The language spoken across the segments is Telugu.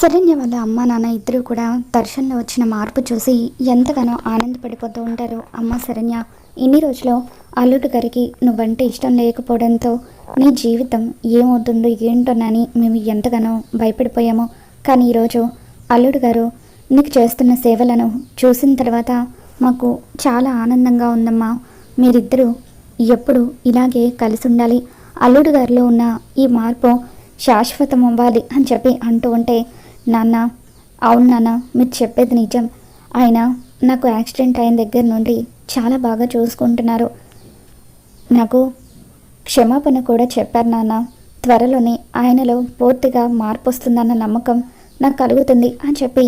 శరణ్య వాళ్ళ అమ్మ నాన్న ఇద్దరు కూడా దర్శన్లో వచ్చిన మార్పు చూసి ఎంతగానో ఆనందపడిపోతూ ఉంటారు. అమ్మ శరణ్య ఇన్ని రోజులు అల్లుడు గారికి నువ్వంటే ఇష్టం లేకపోవడంతో నీ జీవితం ఏమవుతుందో ఏంటోనని మేము ఎంతగానో భయపడిపోయాము. కానీ ఈరోజు అల్లుడు గారు నీకు చేస్తున్న సేవలను చూసిన తర్వాత మాకు చాలా ఆనందంగా ఉందమ్మా. మీరిద్దరూ ఎప్పుడు ఇలాగే కలిసి ఉండాలి. అల్లుడు గారిలో ఉన్న ఈ మార్పు శాశ్వతం అవ్వాలి అని చెప్పి అంటూ ఉంటే నాన్న అవును నాన్న మీరు చెప్పేది నిజం. ఆయన నాకు యాక్సిడెంట్ అయిన దగ్గర నుండి చాలా బాగా చూసుకుంటున్నారు. నాకు క్షమాపణ కూడా చెప్పారు నాన్న. త్వరలోనే ఆయనలో పూర్తిగా మార్పు వస్తుందన్న నమ్మకం నాకు కలుగుతుంది అని చెప్పి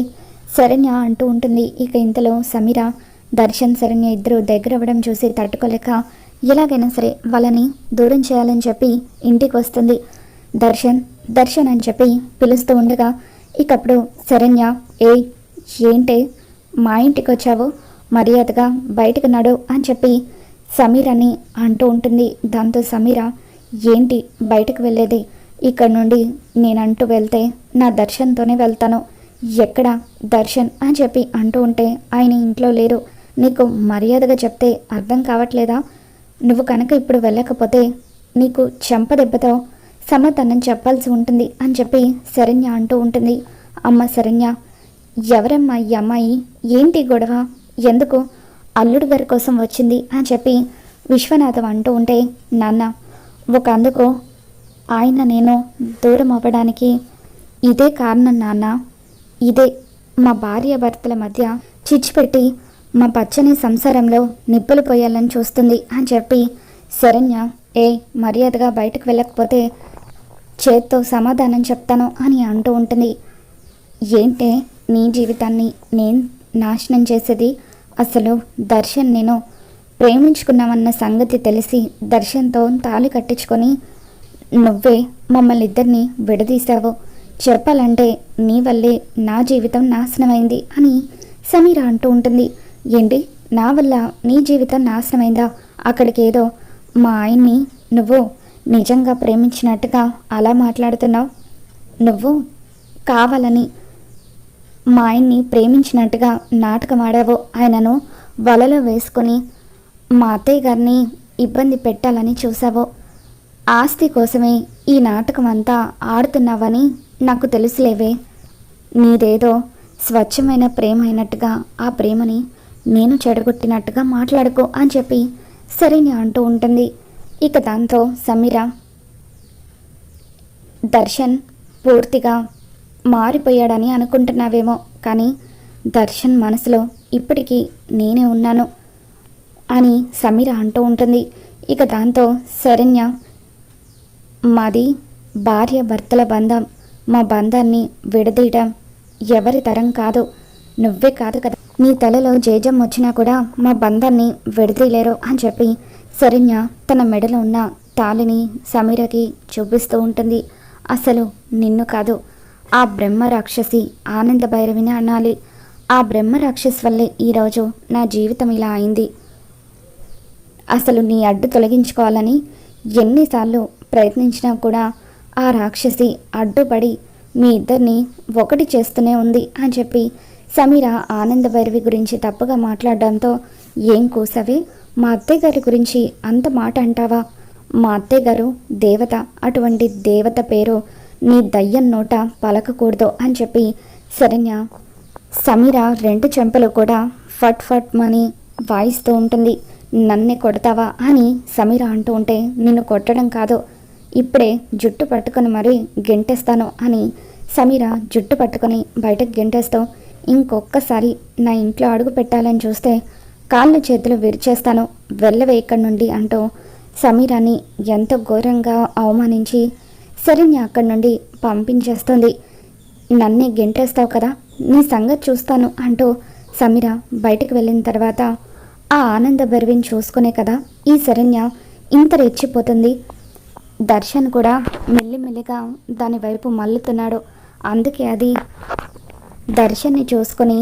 శరణ్య అంటూ ఉంటుంది. ఇక ఇంతలో సమీర దర్శన్ శరణ్య ఇద్దరు దగ్గర అవ్వడం చూసి తట్టుకోలేక ఎలాగైనా సరే వాళ్ళని దూరం చేయాలని చెప్పి ఇంటికి వస్తుంది. దర్శన్ దర్శన్ అని చెప్పి పిలుస్తూ ఉండగా ఇకప్పుడు శరణ్య ఏ ఏంటి? మా ఇంటికి వచ్చావు మర్యాదగా బయటకు నడు అని చెప్పి సమీరని అంటూ ఉంటుంది. దాంతో సమీర ఏంటి బయటకు వెళ్ళేది? ఇక్కడ నుండి నేనంటూ వెళ్తే నా దర్శన్తోనే వెళ్తాను. ఎక్కడ దర్శన్ అని చెప్పి అంటూ ఉంటే ఆయన ఇంట్లో లేరు. నీకు మర్యాదగా చెప్తే అర్థం కావట్లేదా? నువ్వు కనుక ఇప్పుడు వెళ్ళకపోతే నీకు చెంప దెబ్బతో సమాధానం చెప్పాల్సి ఉంటుంది అని చెప్పి శరణ్య అంటూ ఉంటుంది. అమ్మ శరణ్య ఎవరమ్మా ఈ అమ్మాయి? ఏంటి గొడవ? ఎందుకు? అల్లుడు గారి కోసం వచ్చింది అని చెప్పి విశ్వనాథం అంటూ ఉంటే నాన్న ఒక అందుకు ఆయన నేను దూరం అవ్వడానికి ఇదే కారణం నాన్న. ఇదే మా భార్య భర్తల మధ్య చిచ్చిపెట్టి మా పచ్చని సంసారంలో నిప్పులు పోయాలని చూస్తుంది అని చెప్పి శరణ్య ఏ మర్యాదగా బయటకు వెళ్ళకపోతే చేత్తో సమాధానం చెప్తాను అని అంటూ ఉంటుంది. ఏంటే నీ జీవితాన్ని నేను నాశనం చేసేది? అసలు దర్శన్ నేను ప్రేమించుకున్నామన్న సంగతి తెలిసి దర్శన్తో తాళి కట్టించుకొని నువ్వే మమ్మల్ని ఇద్దరిని విడదీశావు. చెప్పాలంటే నీ వల్లే నా జీవితం నాశనమైంది అని సమీర అంటూ ఉంటుంది. ఏంటి? నా వల్ల నీ జీవితం నాశనమైందా? అక్కడికి ఏదో మా ఆయన్ని నువ్వు నిజంగా ప్రేమించినట్టుగా అలా మాట్లాడుతున్నావు? నువ్వు కావాలని మా ఆయన్ని ప్రేమించినట్టుగా నాటకం ఆడావు ఆయనను వలలో వేసుకొని మా అత్తయ్య గారిని ఇబ్బంది పెట్టాలని చూసావు ఆస్తి కోసమే ఈ నాటకం అంతా ఆడుతున్నావని నాకు తెలుసులేవే. నీదేదో స్వచ్ఛమైన ప్రేమ అయినట్టుగా ఆ ప్రేమని నేను చెడగొట్టినట్టుగా మాట్లాడుకో అని చెప్పి సరేని అంటూ ఉంటుంది. ఇక దాంతో సమీర దర్శన్ పూర్తిగా మారిపోయాడని అనుకుంటున్నావేమో కానీ దర్శన్ మనసులో ఇప్పటికీ నేనే ఉన్నాను అని సమీర అంటూ ఉంటుంది. ఇక దాంతో శరణ్య మాది భార్య భర్తల బంధం. మా బంధాన్ని విడదీయటం ఎవరి తరం కాదు నువ్వే కాదు కదా. నీ తలలో జేజం వచ్చినా కూడా మా బంధాన్ని విడదీయలేరు అని చెప్పి శరణ్య తన మెడలో ఉన్న తాళిని సమీరకి చూపిస్తూ ఉంటుంది. అసలు నిన్ను కాదు ఆ బ్రహ్మ రాక్షసి ఆనంద భైరవిని అనాలి. ఆ బ్రహ్మ రాక్షస్ వల్లే ఈరోజు నా జీవితం ఇలా అయింది. అసలు నీ అడ్డు తొలగించుకోవాలని ఎన్నిసార్లు ప్రయత్నించినా కూడా ఆ రాక్షసి అడ్డుపడి మీ ఇద్దరిని ఒకటి చేస్తూనే ఉంది అని చెప్పి సమీర ఆనంద భైరవి గురించి తప్పుగా మాట్లాడడంతో ఏం కూసవే? మా అత్తయ్య గారి గురించి అంత మాట అంటావా? మా అత్తయ్య గారు దేవత అటువంటి దేవత పేరు నీ దయ్యం నోట పలకకూడదు అని చెప్పి శరణ్య సమీర రెండు చెంపలు కూడా ఫట్ ఫట్ మని వాయిస్తూ ఉంటుంది. నన్నే కొడతావా అని సమీర అంటూ ఉంటే నిన్ను కొట్టడం కాదు. ఇప్పుడే జుట్టు పట్టుకొని మరీ గెంటేస్తాను అని సమీర జుట్టు పట్టుకొని బయటకు గెంటేస్తూ ఇంకొక్కసారి నా ఇంట్లో అడుగు పెట్టాలని చూస్తే కాళ్ళు చేతులు విరిచేస్తాను. వెళ్ళవే ఇక్కడి నుండి అంటూ సమీరాని ఎంతో ఘోరంగా అవమానించి శరణ్య అక్కడి నుండి పంపించేస్తుంది. నన్నే గెంటేస్తావు కదా నీ సంగతి చూస్తాను అంటూ సమీర బయటకు వెళ్ళిన తర్వాత ఆ ఆనంద భరివిని చూసుకునే కదా ఈ శరణ్య ఇంత రెచ్చిపోతుంది. దర్శన్ కూడా మెల్లిమెల్లిగా దాని వైపు మల్లుతున్నాడు అందుకే అది దర్శన్ని చూసుకొని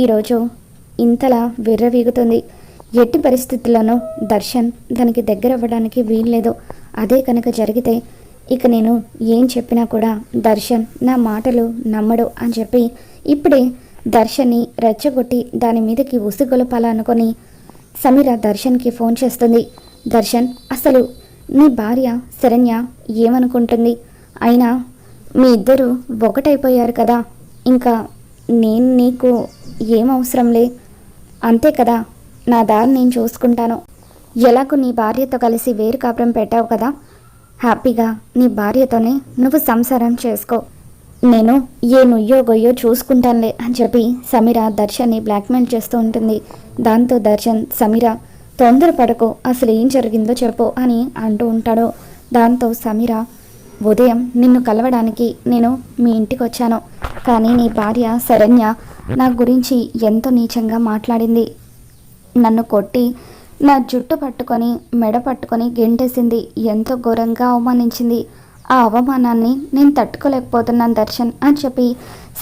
ఈరోజు ఇంతలా విర్రవీగుతుంది. ఎట్టి పరిస్థితుల్లోనూ దర్శన్ దానికి దగ్గర అవ్వడానికి వీల్లేదు. అదే కనుక జరిగితే ఇక నేను ఏం చెప్పినా కూడా దర్శన్ నా మాటలు నమ్మడు అని చెప్పి ఇప్పుడే దర్శన్ని రెచ్చగొట్టి దాని మీదకి ఉసుగొలపాలనుకొని సమీర దర్శన్కి ఫోన్ చేస్తుంది. దర్శన్ అసలు నీ భార్య శరణ్య ఏమనుకుంటుంది? అయినా మీ ఇద్దరు ఒకటైపోయారు కదా. ఇంకా నేను నీకు ఏం అవసరంలే అంతే కదా. నా దారి నేను చూసుకుంటాను. ఎలాగో నీ భార్యతో కలిసి వేరు కాపురం పెట్టావు కదా. హ్యాపీగా నీ భార్యతోనే నువ్వు సంసారం చేసుకో. నేను ఏ నుయ్యో గొయ్యో చూసుకుంటానులే అని చెప్పి సమీర దర్శన్ని బ్లాక్మెయిల్ చేస్తూ ఉంటుంది. దాంతో దర్శన్ సమీర తొందరపడకు అసలు ఏం జరిగిందో చెప్పు అని అంటూ ఉంటాడు. దాంతో సమీర ఉదయం నిన్ను కలవడానికి నేను మీ ఇంటికి వచ్చాను. కానీ నీ భార్య శరణ్య నా గురించి ఎంతో నీచంగా మాట్లాడింది. నన్ను కొట్టి నా జుట్టు పట్టుకొని మెడ పట్టుకొని గెంటేసింది. ఎంతో ఘోరంగా అవమానించింది. ఆ అవమానాన్ని నేను తట్టుకోలేకపోతున్నాను దర్శన్ అని చెప్పి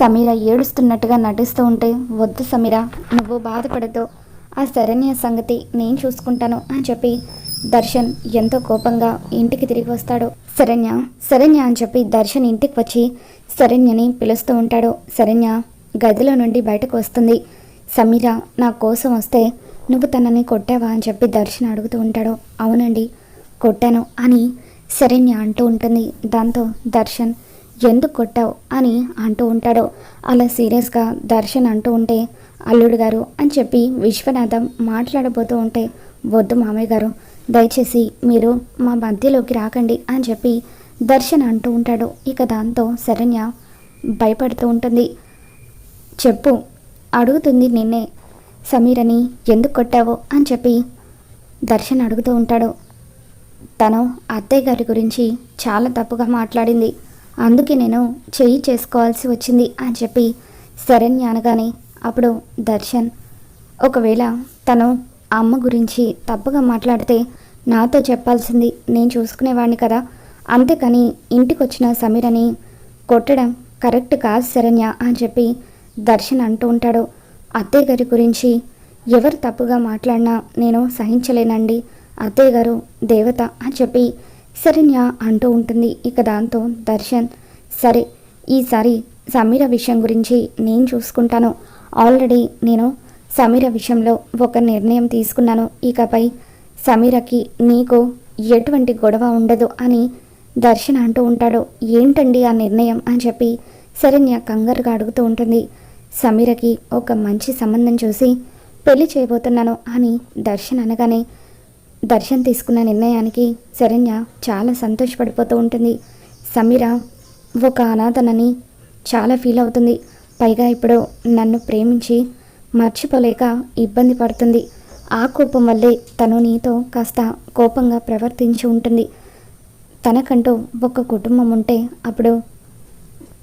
సమీర ఏడుస్తున్నట్టుగా నటిస్తూ ఉంటే వద్దు సమీర నువ్వు బాధపడద్దు. ఆ శరణ్య సంగతి నేను చూసుకుంటాను అని చెప్పి దర్శన్ ఎంతో కోపంగా ఇంటికి తిరిగి వస్తాడు. శరణ్య శరణ్య అని చెప్పి దర్శన్ ఇంటికి వచ్చి శరణ్యని పిలుస్తూ ఉంటాడు. శరణ్య గదిలో నుండి బయటకు వస్తుంది. సమీర నా కోసం వస్తే నువ్వు తనని కొట్టావా అని చెప్పి దర్శన్ అడుగుతూ ఉంటాడు. అవునండి కొట్టాను అని శరణ్య అంటూ ఉంటుంది. దాంతో దర్శన్ ఎందుకు కొట్టావు? అని అంటూ ఉంటాడు. అలా సీరియస్గా దర్శన్ అంటూ ఉంటే అల్లుడు గారు అని చెప్పి విశ్వనాథం మాట్లాడబోతూ ఉంటే వద్దు మామయ్య గారు దయచేసి మీరు మా మధ్యలోకి రాకండి అని చెప్పి దర్శన్ అంటూ ఉంటాడు. ఇక దాంతో శరణ్య భయపడుతూ ఉంటుంది. చెప్పు అడుగుతుంది నిన్నే. సమీరని ఎందుకు కొట్టావు? అని చెప్పి దర్శన్ అడుగుతూ ఉంటాడు. తను అత్తయ్య గారి గురించి చాలా తప్పుగా మాట్లాడింది. అందుకే నేను చెయ్యి చేసుకోవాల్సి వచ్చింది అని చెప్పి శరణ్య అనగానే అప్పుడు దర్శన్ ఒకవేళ తను అమ్మ గురించి తప్పుగా మాట్లాడితే నాతో చెప్పాల్సింది నేను చూసుకునేవాడిని కదా. అంతేకాని ఇంటికి వచ్చిన సమీరని కొట్టడం కరెక్ట్ కాదు శరణ్య అని చెప్పి దర్శన్ అంటూ ఉంటాడు. అత్తయ్య గారి గురించి ఎవరు తప్పుగా మాట్లాడినా నేను సహించలేనండి. అత్తయ్య గారు దేవత అని చెప్పి శరణ్య అంటూ ఉంటుంది. ఇక దాంతో దర్శన్ సరే ఈసారి సమీర విషయం గురించి నేను చూసుకుంటాను. ఆల్రెడీ నేను సమీర విషయంలో ఒక నిర్ణయం తీసుకున్నాను. ఇకపై సమీరకి నీకు ఎటువంటి గొడవ ఉండదు అని దర్శన్ అంటూ ఉంటాడు. ఏంటండి ఆ నిర్ణయం అని చెప్పి శరణ్య కంగారుగా అడుగుతూ ఉంటుంది. సమీరకి ఒక మంచి సంబంధం చూసి పెళ్ళి చేయబోతున్నాను అని దర్శన్ అనగానే దర్శన్ తీసుకున్న నిర్ణయానికి శరణ్య చాలా సంతోషపడిపోతూ ఉంటుంది. సమీర ఒక అనాథనని చాలా ఫీల్ అవుతుంది. పైగా ఇప్పుడు నన్ను ప్రేమించి మర్చిపోలేక ఇబ్బంది పడుతుంది. ఆ కోపం వల్లే తను నీతో కాస్త కోపంగా ప్రవర్తించి ఉంటుంది. తనకంటూ ఒక కుటుంబం ఉంటే అప్పుడు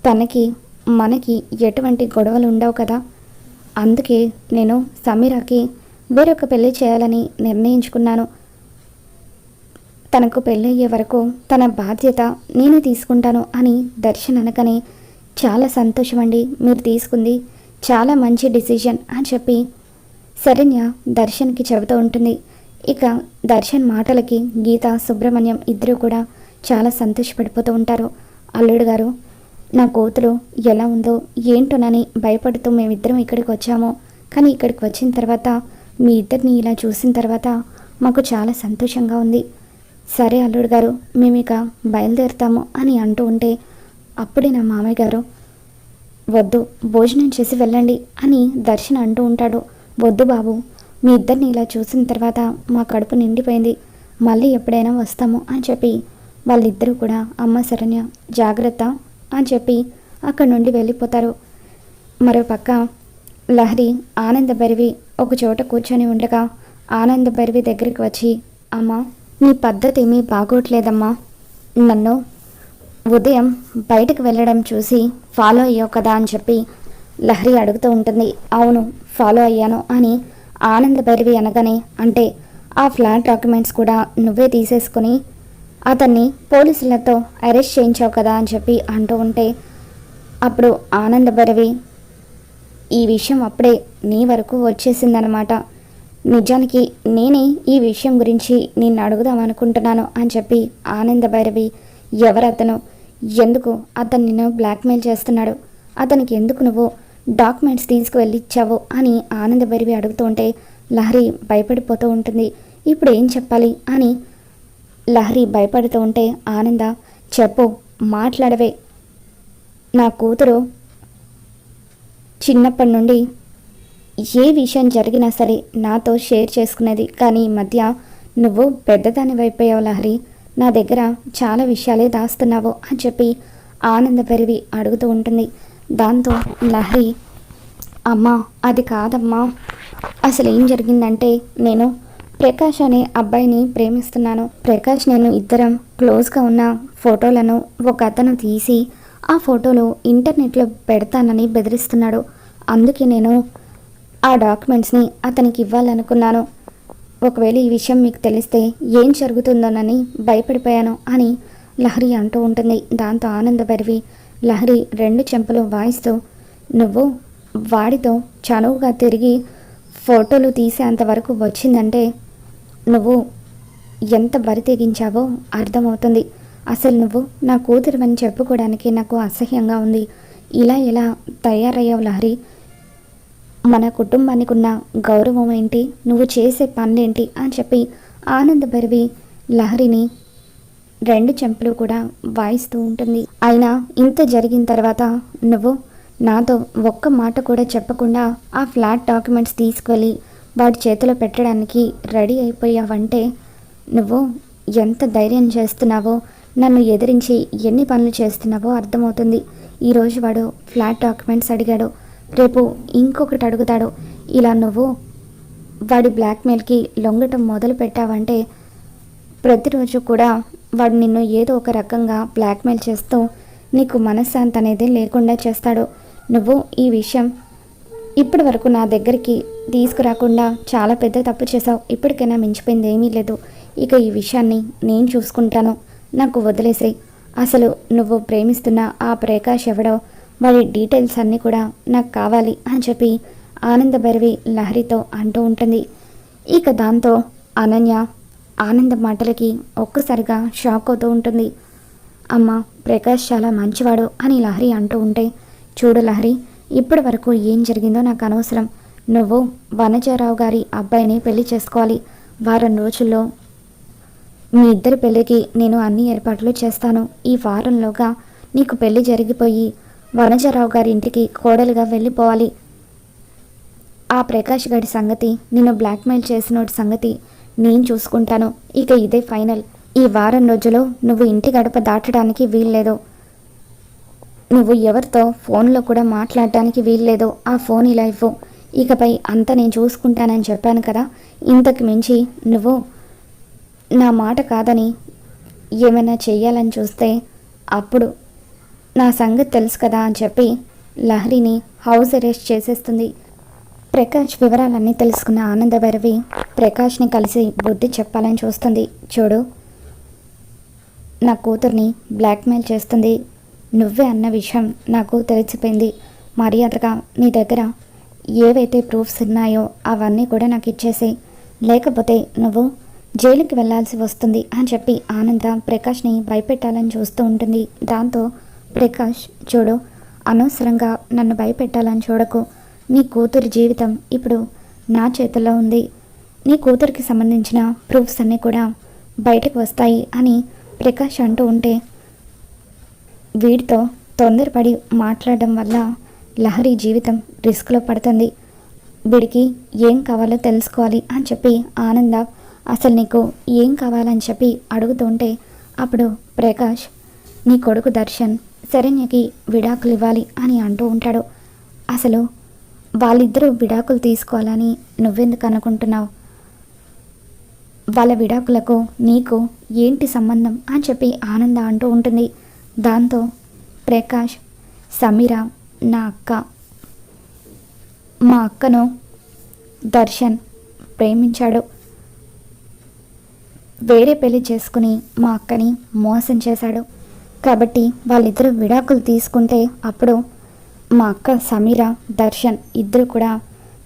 తనకి మనకి ఎటువంటి గొడవలు ఉండవు కదా. అందుకే నేను సమీరాకి వేరొక పెళ్ళి చేయాలని నిర్ణయించుకున్నాను. తనకు పెళ్ళయ్యే వరకు తన బాధ్యత నేను తీసుకుంటాను అని దర్శన్ అనగానే చాలా సంతోషం అండి మీరు తీసుకుంది చాలా మంచి డిసిజన్ అని చెప్పి శరణ్య దర్శన్కి చెబుతూ ఉంటుంది. ఇక దర్శన్ మాటలకి గీత సుబ్రహ్మణ్యం ఇద్దరు కూడా చాలా సంతోషపడిపోతూ ఉంటారు. అల్లుడు గారు నా కోతులు ఎలా ఉందో ఏంటోనని భయపడుతూ మేమిద్దరం ఇక్కడికి వచ్చాము. కానీ ఇక్కడికి వచ్చిన తర్వాత మీ ఇద్దరిని ఇలా చూసిన తర్వాత మాకు చాలా సంతోషంగా ఉంది. సరే అల్లుడు గారు మేము ఇక బయలుదేరుతాము అని అంటూ ఉంటే అప్పుడే నా మామయ్య గారు వద్దు భోజనం చేసి వెళ్ళండి అని దర్శన్ అంటూ ఉంటాడు. వద్దు బాబు మీ ఇద్దరిని ఇలా చూసిన తర్వాత మా కడుపు నిండిపోయింది. మళ్ళీ ఎప్పుడైనా వస్తాము అని చెప్పి వాళ్ళిద్దరూ కూడా అమ్మ శరణ్య జాగ్రత్త అని చెప్పి అక్కడి నుండి వెళ్ళిపోతారు. మరో పక్క లహరి ఆనంద భరివి ఒక చోట కూర్చొని ఉండగా ఆనంద భరివి దగ్గరికి వచ్చి అమ్మ నీ పద్ధతి ఏమీ బాగోట్లేదమ్మా. నన్ను ఉదయం బయటకు వెళ్ళడం చూసి ఫాలో అయ్యావు కదా అని చెప్పి లహరి అడుగుతూ ఉంటుంది. అవును ఫాలో అయ్యాను అని ఆనంద భైరవి అనగానే అంటే ఆ ఫ్లాట్ డాక్యుమెంట్స్ కూడా నువ్వే తీసేసుకొని అతన్ని పోలీసులతో అరెస్ట్ చేయించావు కదా అని చెప్పి అంటూ ఉంటే అప్పుడు ఆనందభైరవి ఈ విషయం అప్పుడే నీ వరకు వచ్చేసిందనమాట నిజానికి నేనే ఈ విషయం గురించి నిన్ను అడుగుదాం అనుకుంటున్నాను అని చెప్పి ఆనంద భైరవి ఎవరతను? ఎందుకు అతను నిన్ను బ్లాక్మెయిల్ చేస్తున్నాడు? అతనికి ఎందుకు నువ్వు డాక్యుమెంట్స్ తీసుకువెళ్ళి ఇచ్చావు అని ఆనందభరివి అడుగుతూ ఉంటే లహరి భయపడిపోతూ ఉంటుంది. ఇప్పుడు ఏం చెప్పాలి? అని లహరి భయపడుతూ ఉంటే ఆనంద చెప్పు మాట్లాడవే. నా కూతురు చిన్నప్పటి నుండి ఏ విషయం జరిగినా సరే నాతో షేర్ చేసుకునేది. కానీ ఈ మధ్య నువ్వు పెద్దదాని అయిపోయావు లహరి. నా దగ్గర చాలా విషయాలే దాస్తున్నావు అని చెప్పి ఆనంద పెరివి అడుగుతూ ఉంటుంది. దాంతో లహరి అమ్మా అది కాదమ్మా. అసలు ఏం జరిగిందంటే నేను ప్రకాష్ అనే అబ్బాయిని ప్రేమిస్తున్నాను. ప్రకాష్ నేను ఇద్దరం క్లోజ్గా ఉన్న ఫోటోలను ఒక అతను తీసి ఆ ఫోటోలు ఇంటర్నెట్లో పెడతానని బెదిరిస్తున్నాడు. అందుకే నేను ఆ డాక్యుమెంట్స్ని అతనికి ఇవ్వాలనుకున్నాను. ఒకవేళ ఈ విషయం మీకు తెలిస్తే ఏం జరుగుతుందోనని భయపడిపోయాను అని లహరి అంటూ ఉంటుంది. దాంతో ఆనందభరివి లహరి రెండు చెంపలు వాయిస్తూ నువ్వు వాడితో చనువుగా తిరిగి ఫోటోలు తీసేంత వరకు వచ్చిందంటే నువ్వు ఎంత బరి తెగించావో అర్థమవుతుంది. అసలు నువ్వు నా కూతురు అని చెప్పుకోవడానికి నాకు అసహ్యంగా ఉంది. ఇలా ఎలా తయారయ్యావు లహరి? మన కుటుంబానికి ఉన్న గౌరవం ఏంటి? నువ్వు చేసే పనులేంటి? అని చెప్పి ఆనందభరివి లహరిని రెండు చెంపలు కూడా వాయిస్తూ ఉంటుంది. అయినా ఇంత జరిగిన తర్వాత నువ్వు నాతో ఒక్క మాట కూడా చెప్పకుండా ఆ ఫ్లాట్ డాక్యుమెంట్స్ తీసుకెళ్ళి వాడి చేతిలో పెట్టడానికి రెడీ అయిపోయావంటే నువ్వు ఎంత ధైర్యం చేస్తున్నావో నన్ను ఎదిరించి ఎన్ని పనులు చేస్తున్నావో అర్థమవుతుంది. ఈరోజు వాడు ఫ్లాట్ డాక్యుమెంట్స్ అడిగాడు. రేపు ఇంకొకటి అడుగుతాడు. ఇలా నువ్వు వాడి బ్లాక్మెయిల్కి లొంగటం మొదలు పెట్టావంటే ప్రతిరోజు కూడా వాడు నిన్ను ఏదో ఒక రకంగా బ్లాక్మెయిల్ చేస్తూ నీకు మనశ్శాంతి అనేది లేకుండా చేస్తాడు. నువ్వు ఈ విషయం ఇప్పటి వరకు నా దగ్గరికి తీసుకురాకుండా చాలా పెద్ద తప్పు చేసావు ఇప్పటికైనా మించిపోయింది ఏమీ లేదు. ఇక ఈ విషయాన్ని నేను చూసుకుంటాను. నాకు వదిలేసాయి. అసలు నువ్వు ప్రేమిస్తున్న ఆ ప్రకాష్ ఎవడో? వాడి డీటెయిల్స్ అన్నీ కూడా నాకు కావాలి అని చెప్పి ఆనందభైరవి లహరితో అంటూ ఉంటుంది. ఇక దాంతో అనన్య ఆనంద మాటలకి ఒక్కసారిగా షాక్ అవుతూ ఉంటుంది. అమ్మ ప్రకాష్ చాలా మంచివాడు అని లహరి అంటూ ఉంటే చూడు లహరి ఇప్పటి వరకు ఏం జరిగిందో నాకు అనవసరం. నువ్వు వనజారావు గారి అబ్బాయిని పెళ్ళి చేసుకోవాలి. వారం రోజుల్లో మీ ఇద్దరి పెళ్ళికి నేను అన్ని ఏర్పాట్లు చేస్తాను. ఈ వారంలోగా నీకు పెళ్ళి జరిగిపోయి వనజారావు గారి ఇంటికి కోడలుగా వెళ్ళిపోవాలి. ఆ ప్రకాష్ గారి సంగతి నేను బ్లాక్మెయిల్ చేసినోటి సంగతి నేను చూసుకుంటాను. ఇక ఇదే ఫైనల్. ఈ వారం రోజులు నువ్వు ఇంటి గడప దాటడానికి వీల్లేదు. నువ్వు ఎవరితో ఫోన్లో కూడా మాట్లాడటానికి వీల్లేదు. ఆ ఫోన్ ఇలా ఇవ్వు. ఇకపై అంత నేను చూసుకుంటానని చెప్పాను కదా ఇంతకు మించి నువ్వు నా మాట కాదని ఏమైనా చేయాలని చూస్తే అప్పుడు నా సంగతి తెలుసు కదా అని చెప్పి లహరిని హౌస్ అరెస్ట్ చేసేస్తుంది. ప్రకాష్ వివరాలన్నీ తెలుసుకున్న ఆనందభైరవి ప్రకాష్ని కలిసి బుద్ధి చెప్పాలని చూస్తుంది. చూడు నా కూతుర్ని బ్లాక్మెయిల్ చేస్తుంది. నువ్వే అన్న విషయం నాకు తెలిసిపోయింది. మర్యాదగా నీ దగ్గర ఏవైతే ప్రూఫ్స్ ఉన్నాయో అవన్నీ కూడా నాకు ఇచ్చేసేయి. లేకపోతే నువ్వు జైలుకి వెళ్ళాల్సి వస్తుంది అని చెప్పి ఆనంద ప్రకాష్ని భయపెట్టాలని చూస్తూ ఉంటుంది. దాంతో ప్రకాష్ చూడు అనవసరంగా నన్ను భయపెట్టాలని చూడకు. నీ కూతురి జీవితం ఇప్పుడు నా చేతుల్లో ఉంది. నీ కూతురికి సంబంధించిన ప్రూఫ్స్ అన్నీ కూడా బయటకు వస్తాయి అని ప్రకాష్ అంటూ ఉంటే వీడితో తొందరపడి మాట్లాడడం వల్ల లహరి జీవితం రిస్క్లో పడుతుంది. వీడికి ఏం కావాలో తెలుసుకోవాలి అని చెప్పి ఆనంద అసలు నీకు ఏం కావాలని చెప్పి అడుగుతుంటే అప్పుడు ప్రకాష్ నీ కొడుకు దర్శన్ శరణ్యకి విడాకులు ఇవ్వాలి అని అంటూ ఉంటాడు. అసలు వాళ్ళిద్దరూ విడాకులు తీసుకోవాలని నువ్వెందుకు అనుకుంటున్నావు? వాళ్ళ విడాకులకు నీకు ఏంటి సంబంధం అని చెప్పి ఆనంద అంటూ ఉంటుంది. దాంతో ప్రకాష్ సమీర నా అక్క. మా అక్కను దర్శన్ ప్రేమించాడు. వేరే పెళ్ళి చేసుకుని మా అక్కని మోసం చేశాడు. కాబట్టి వాళ్ళిద్దరూ విడాకులు తీసుకుంటే అప్పుడు మా అక్క సమీర దర్శన్ ఇద్దరు కూడా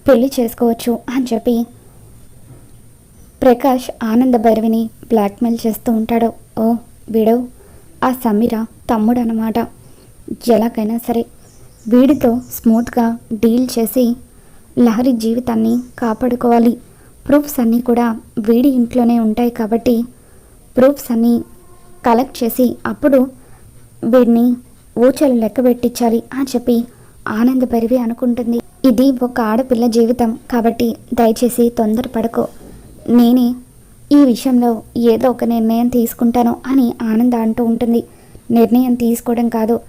పెళ్ళి చేసుకోవచ్చు అని చెప్పి ప్రకాష్ ఆనంద భైరవిని బ్లాక్మెయిల్ చేస్తూ ఉంటాడు. ఓ వీడు ఆ సమీర తమ్ముడు అన్నమాట ఎలాగైనా సరే వీడితో స్మూత్గా డీల్ చేసి లహరి జీవితాన్ని కాపాడుకోవాలి. ప్రూఫ్స్ అన్నీ కూడా వీడి ఇంట్లోనే ఉంటాయి కాబట్టి ప్రూఫ్స్ అన్నీ కలెక్ట్ చేసి అప్పుడు వీడిని ఊచలు లెక్క పెట్టించాలి అని చెప్పి ఆనందపరివి అనుకుంటుంది. ఇది ఒక ఆడపిల్ల జీవితం కాబట్టి దయచేసి తొందరపడకు నేనే ఈ విషయంలో ఏదో ఒక నిర్ణయం తీసుకుంటాను అని ఆనంద అంటూ ఉంటుంది. నిర్ణయం తీసుకోవడం కాదు.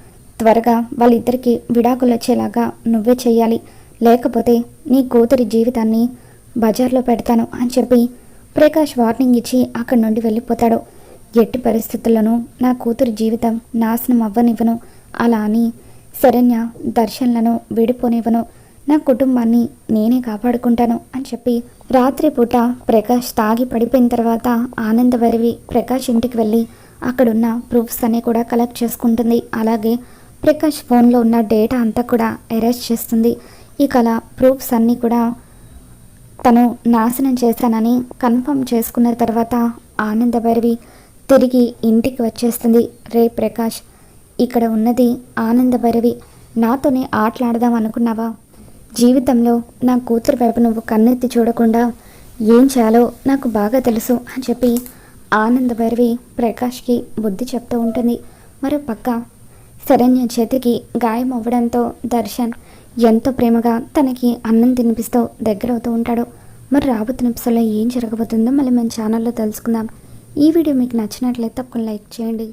త్వరగా వాళ్ళిద్దరికీ విడాకులు వచ్చేలాగా నువ్వే చెయ్యాలి. లేకపోతే నీ కూతురి జీవితాన్ని బజార్లో పెడతాను అని చెప్పి ప్రకాష్ వార్నింగ్ ఇచ్చి అక్కడి నుండి వెళ్ళిపోతాడు. ఎట్టి పరిస్థితుల్లోనూ నా కూతురి జీవితం నాశనం అవ్వనివ్వను. అలా అని శరణ్య దర్శన్లను విడిపోనివ్వను. నా కుటుంబాన్ని నేనే కాపాడుకుంటాను అని చెప్పి రాత్రిపూట ప్రకాష్ తాగి పడిపోయిన తర్వాత ఆనందవరివి ప్రకాష్ ఇంటికి వెళ్ళి అక్కడున్న ప్రూఫ్స్ అన్ని కూడా కలెక్ట్ చేసుకుంటుంది. అలాగే ప్రకాష్ ఫోన్లో ఉన్న డేటా అంతా కూడా అరెస్ట్ చేస్తుంది. ఈ కల ప్రూఫ్స్ అన్నీ కూడా తను నాశనం చేశానని కన్ఫర్మ్ చేసుకున్న తర్వాత ఆనందభైరవి తిరిగి ఇంటికి వచ్చేస్తుంది. రే ప్రకాష్ ఇక్కడ ఉన్నది ఆనందభైరవి నాతోనే ఆటలాడదాం అనుకున్నావా? జీవితంలో నా కూతురు వైపు నువ్వు కన్నెత్తి చూడకుండా ఏం చేయాలో నాకు బాగా తెలుసు అని చెప్పి ఆనందభైరవి ప్రకాష్కి బుద్ధి చెప్తూ ఉంటుంది. మరో పక్క శరణ్య చేతికి గాయం అవ్వడంతో దర్శన్ ఎంతో ప్రేమగా తనకి అన్నం తినిపిస్తూ దగ్గరవుతూ ఉంటాడు. మరి రాబోతున్న ఎపిసోడ్లో ఏం జరగబోతుందో మళ్ళీ మన ఛానల్లో తెలుసుకుందాం. ఈ వీడియో మీకు నచ్చినట్లయితే తప్పకుండా లైక్ చేయండి.